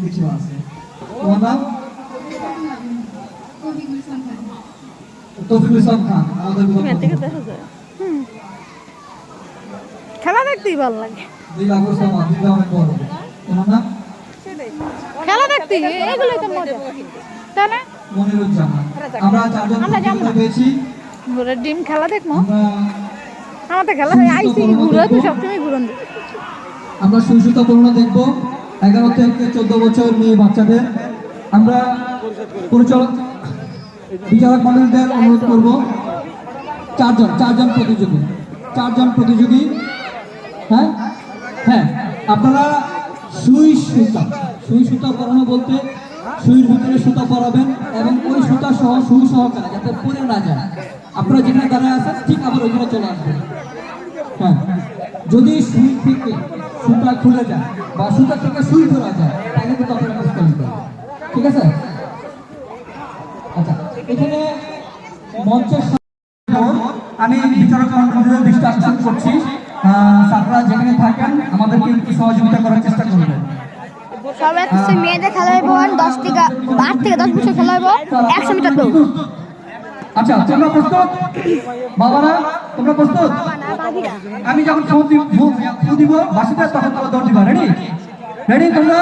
কিছু আছে তোমার নাম তফিকুল ইসলাম খান। খেলা দেখতেই ভালো লাগে দুই লাখ সামা দুই অনেক বড় তোমার নাম খেলা দেখতে এগুলোই তো মজা তাই না আমরা চারজন আমরা যাব পেয়েছি ঘুরে ডিম খেলা দেখব আমাদের খেলা হয় আইসি ঘুরে তো সবসময় ঘুরন দিই। আমরা সুইসুতা করোনা দেখব এগারো থেকে চোদ্দ বছর মেয়ে বাচ্চাদের। আমরা পরিচালক, বিচারক মন্ডলীদের অনুরোধ করব, চারজন চারজন প্রতিযোগী চারজন প্রতিযোগী হ্যাঁ? হ্যাঁ আপনারা সুই সুতা সুই সুতা পরানো বলতে সুইয়ের ভিতরে সুতা পরাবেন এবং ওই সুতা সহ সুই সহকারে যাতে পরে না যায়। আপনারা যেখানে দাঁড়ায় আছেন, ঠিক আবার ওইখানে চলে আসবেন। হ্যাঁ যদি সুই থেকে খুলে যায় বা সুতা থেকে সুই ধরা যায় তাহলে কিন্তু কাজ হবে ঠিক আছে? আচ্ছা এখানে মঞ্চের আমি বিচারক মন্ডলীদের দৃষ্টি করছি। আহ, যেখানে থাকেন আমাদেরকে একটু সহযোগিতা করার চেষ্টা করবেন। সবাই মেয়েদের খেলা হইব দশ থেকে আট থেকে দশ বছর খেলা হইব একশো মিটার দৌড়। আচ্ছা তোমরা প্রস্তুত? বাবারা তোমরা প্রস্তুত? আমি যখন ফোন দিব বাসিতে তখন তোমরা দৌড় দিবা। রেডি রেডি তোমরা?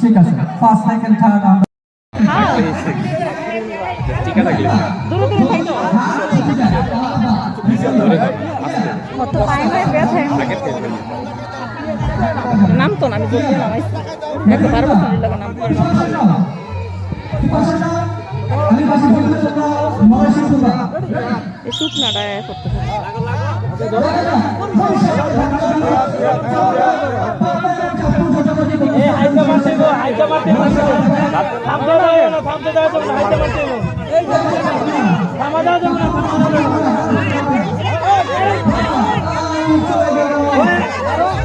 ঠিক আছে। সেকেন্ড থার্ড কত টাইম হয়ে গেছে নাম তো না আমি বলতে নামাইছি একটু বারো বছর লাগে নাম শুকনাটা করতে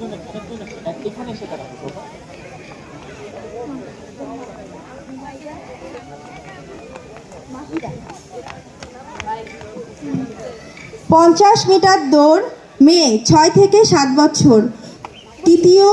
না না এটা ফার্স্ট এটা ফার্স্ট পঞ্চাশ মিটার দৌড় মেয়ে ছয় থেকে সাত বছর। তৃতীয়